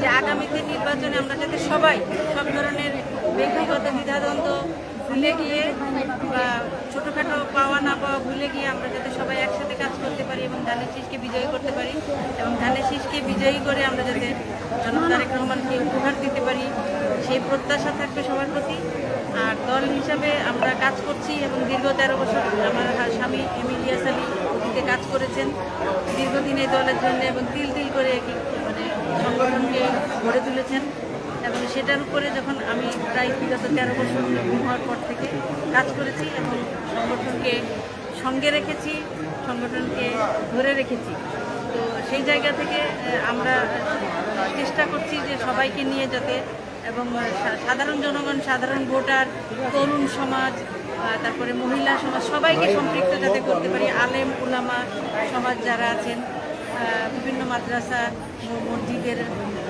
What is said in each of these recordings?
যে আগামীতে নির্বাচনে আমরা যাতে সবাই সব ধরনের ব্যক্তিগত দ্বিধাদ্বন্দ্ব ভুলে গিয়ে বা ছোটোখাটো পাওয়া না পাওয়া ভুলে গিয়ে আমরা যাতে সবাই একসাথে কাজ ধানের শীষকে বিজয়ী করতে পারি এবং ধানের শীষকে বিজয়ী করে আমরা যাতে জনাব তারেক রহমানকে উপহার দিতে পারি, সেই প্রত্যাশা থাকবে সবার প্রতি। আর দল হিসাবে আমরা কাজ করছি এবং দীর্ঘ তেরো বছর আমার স্বামী এমিলিয়াস আলী অতীতে কাজ করেছেন। দীর্ঘদিন এই দলের জন্য এবং তিল তিল করে মানে সংগঠনকে গড়ে তুলেছেন। এবং সেটার উপরে যখন আমি প্রায় বিগত তেরো বছর হওয়ার পর থেকে কাজ করেছি এবং সংগঠনকে সঙ্গে রেখেছি, সংগঠনকে ধরে রেখেছি। তো সেই জায়গা থেকে আমরা চেষ্টা করছি যে সবাইকে নিয়ে যাতে এবং সাধারণ জনগণ, সাধারণ ভোটার, তরুণ সমাজ তারপরে মহিলা সমাজ সবাইকে সম্পৃক্ত যাতে করতে পারি। আলেম, উলামা সমাজ যারা আছেন বিভিন্ন মাদ্রাসা মসজিদের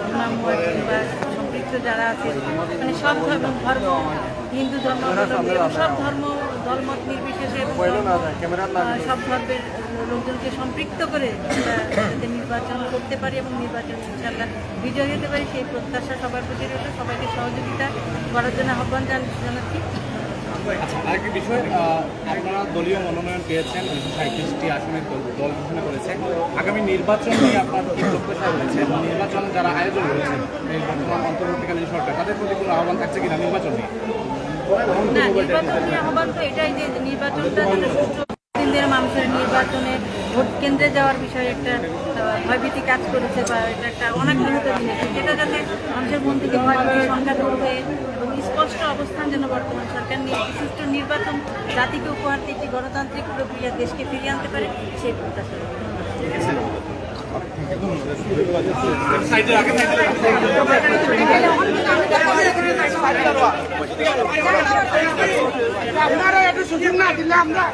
ইমাম মুয়াজ্জিন বা সম্পৃক্ত যারা আছে মানে সব ধর্ম ধর্ম হিন্দু ধর্ম সব ধর্ম ধর্মত নির্বিশেষে সব ধর্মের লোকজনকে সম্পৃক্ত করে যাতে নির্বাচন করতে পারি এবং নির্বাচন ইনশাল্লাহ বিজয় হতে পারি সেই প্রত্যাশা সবার প্রতি রইল। সবাইকে সহযোগিতা করার জন্য আহ্বান জান- জানাচ্ছি। আচ্ছা আরেকটি বিষয় আপনারা দলীয় মনোনয়ন পেয়েছেন উনিশশো সাঁত্রিশটি আসনের দল ঘোষণা করেছেন। আগামী নির্বাচন নিয়ে আপনার কি প্রত্যাশা রয়েছে নির্বাচন যারা আয়োজন করেছেন এই বর্তমান অন্তর্বর্তীকালীন সরকার, তাদের প্রতি কোনো আহ্বান থাকছে কিনা নির্বাচন নিয়ে? না, নির্বাচন নিয়ে আহ্বান তো এটাই যে নির্বাচনটা মানুষের নির্বাচনে ভোট কেন্দ্রে যাওয়ার বিষয়ে একটা ভয়ভীতি কাজ করেছে বা এটা একটা অনেক জিনিস সেটা যাতে মানুষের মন থেকে ভয়ভীতি সংখ্যা করতে স্পষ্ট অবস্থান যেন বর্তমান সরকার সুষ্ঠু নির্বাচন, জাতিকে উপহার দিয়ে গণতান্ত্রিক প্রক্রিয়া দেশকে ফিরিয়ে আনতে পারে, সেই প্রত্যাশা আমরা